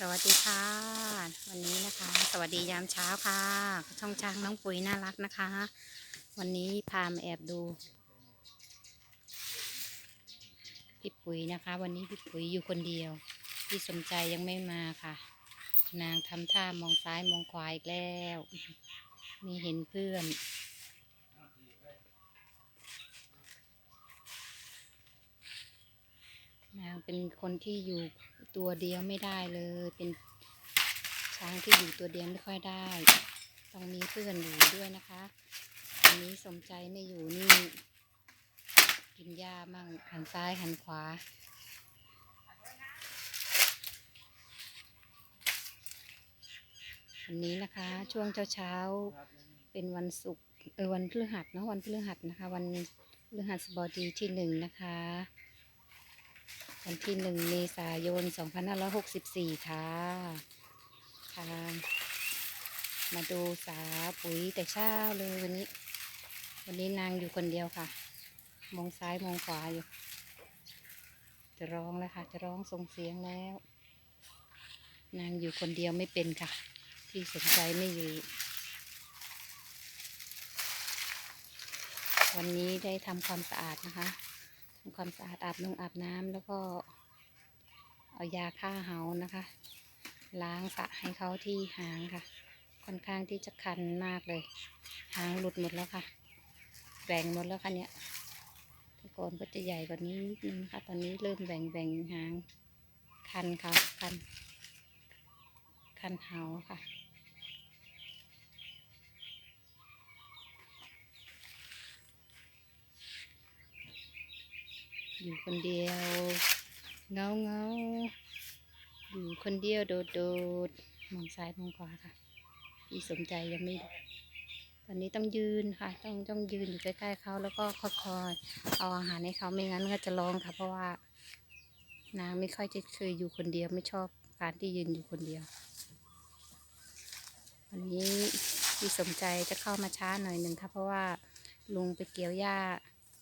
สวัสดีค่ะ วันนี้นะคะ สวัสดียามเช้าค่ะ ช่องช้างน้องปุ๋ยน่ารักนะคะ วันนี้พามาแอบดูพี่ปุ๋ยนะคะ วันนี้พี่ปุ๋ยอยู่คนเดียว พี่สมใจยังไม่มาค่ะ นางทำท่ามองซ้ายมองขวาอีกแล้ว มีเห็นเพื่อน นาง เป็นคนที่อยู่ตัวเดียวไม่ได้เลย เป็นช้างที่อยู่ตัวเดียวไม่ค่อยได้ ต้องมีเพื่อนอยู่ด้วยนะคะ อันนี้สมใจไม่อยู่นี่ กินหญ้ามั่งหันซ้ายหันขวาวันนี้นะคะ ช่วงเช้าเช้าๆเป็นวันศุกร์เออวันพฤหัสเนาะวันพฤหัสนะคะ วันพฤหัสบดีที่หนึ่งนะคะ วันที่หนึ่งเมษายน 2564 ค่ะ ค่ะ มาดูสาปุ๋ยแต่เช้าเลยวันนี้ วันนี้นางอยู่คนเดียวค่ะ มองซ้ายมองขวาอยู่ จะร้องแล้วค่ะ จะร้องส่งเสียงแล้ว นางอยู่คนเดียวไม่เป็นค่ะพี่สนใจไม่อยู่ วันนี้ได้ทำความสะอาดนะคะ ทำความสะอาดอาบน้ำอาบน้ำแล้วก็เอายาฆ่าเหานะคะ ล้างสระให้เขาที่หางค่ะ ค่อนข้างที่จะคันมากเลย หางหลุดหมดแล้วค่ะแบ่งหมดแล้วค่ะเนี่ยต่ก่อนก็จะใหญ่กว่านี้นิดนึงค่ะ ตอนนี้เริ่มแบ่งแบ่งหางคันค่ะคันคันเหาค่ะ อยู่คนเดียว เงาเงาอยู่คนเดียวโดดโดดมองซ้ายมองขวาค่ะพี่สมใจยังไม่ตอนนี้ต้องยืนค่ะ ต้องต้องยืนอยู่ใกล้ๆเขาแล้วก็คอยๆเอาอาหารให้เขาไม่งั้นก็จะร้องค่ะ เพราะว่านางไม่ค่อยจะเคยอยู่คนเดียวไม่ชอบการที่ยืนอยู่คนเดียว วันนี้พี่สมใจจะเข้ามาช้าหน่อยหนึ่งค่ะ เพราะว่าลุงไปเกี่ยวหญ้า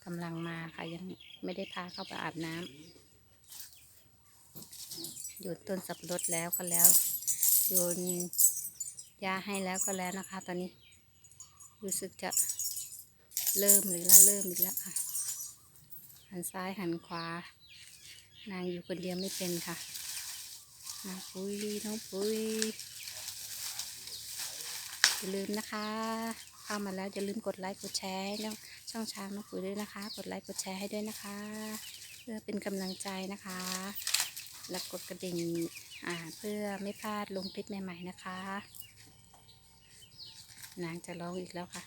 กำลังมาค่ะยังไม่ได้พาเข้าไปอาบน้ำโยนต้นสับปะรดแล้วก็แล้วโยนหญ้าให้แล้วก็แล้วนะคะ ตอนนี้ รู้สึกจะเริ่มหรือละเริ่มอีกแล้วค่ะหันซ้ายหันขวา นางอยู่คนเดียวไม่เป็นค่ะน้องปุ้ยน้องปุ้ยอย่าลืมนะคะ เข้ามาแล้วอย่าลืมกดไลค์กดแชร์ให้น้องช่องช้างน้องปุ๋ยด้วยนะคะ กดไลค์กดแชร์ให้ด้วยนะคะ เพื่อเป็นกำลังใจนะคะ และกดกระดิ่งอ่าเพื่อไม่พลาดลงคลิปใหม่ ๆนะคะ นางจะร้องอีกแล้วค่ะ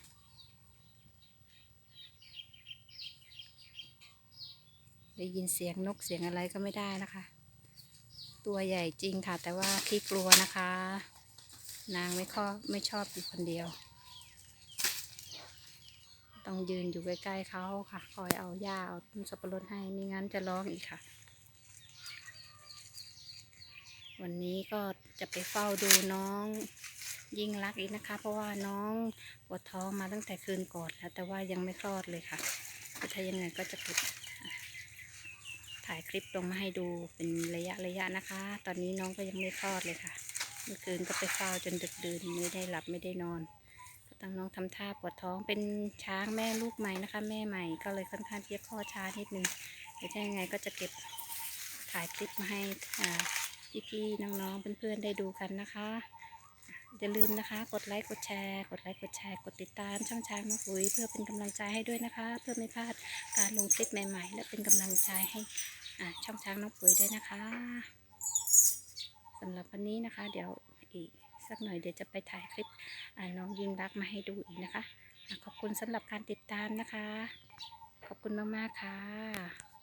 ได้ยินเสียงนกเสียงอะไรก็ไม่ได้นะคะ ตัวใหญ่จริงค่ะ แต่ว่าขี้กลัวนะคะ นางไม่ข้อไม่ชอบอยู่คนเดียว ต้องยืนอยู่ใกล้ๆเขาค่ะ คอยเอาหญ้าเอาต้นสับปะรดให้ไม่งั้นจะร้องอีกค่ะ วันนี้ก็จะไปเฝ้าดูน้องยิ่งรักอีกนะคะ เพราะว่าน้องปวดท้องมาตั้งแต่คืนก่อนแล้ว แต่ว่ายังไม่คลอดเลยค่ะถ้ายังไงก็จะเก็บถ่ายคลิปลงมาให้ดูเป็นระยะระยะนะคะ ตอนนี้น้องก็ยังไม่คลอดเลยค่ะ เมื่อคืนก็ไปเฝ้าจนดึกดื่นไม่ได้หลับไม่ได้นอน ต้งน้องทำท่าปวดท้องเป็นช้างแม่ลูกใหม่นะคะ แม่ใหม่ก็เลยค่อนข้างที่จะคลอช้านิดนึงเดี๋ยวถ้ายังไงก็จะเก็บถ่ายคลิปมาให้อ่พี่ๆน้องๆเพื่อนๆได้ดูกันนะคะอย่าลืมนะคะ กดไลค์ กดแชร์ กดไลค์ กดแชร์ กดติดตามช่องช้างน้องปุ๋ยเพื่อเป็นกำลังใจให้ด้วยนะคะ เพื่อไม่พลาดการลงคลิปใหม่ ๆ และเป็นกำลังใจให้อ่าช่องช้างน้องปุ๋ยด้วยนะคะสำหรับวันนี้นะคะ เดี๋ยวอีก สักหน่อยเดี๋ยวจะไปถ่ายคลิปน้องยิงรักมาให้ดูอีกนะคะ ขอบคุณสำหรับการติดตามนะคะ ขอบคุณมากๆค่ะ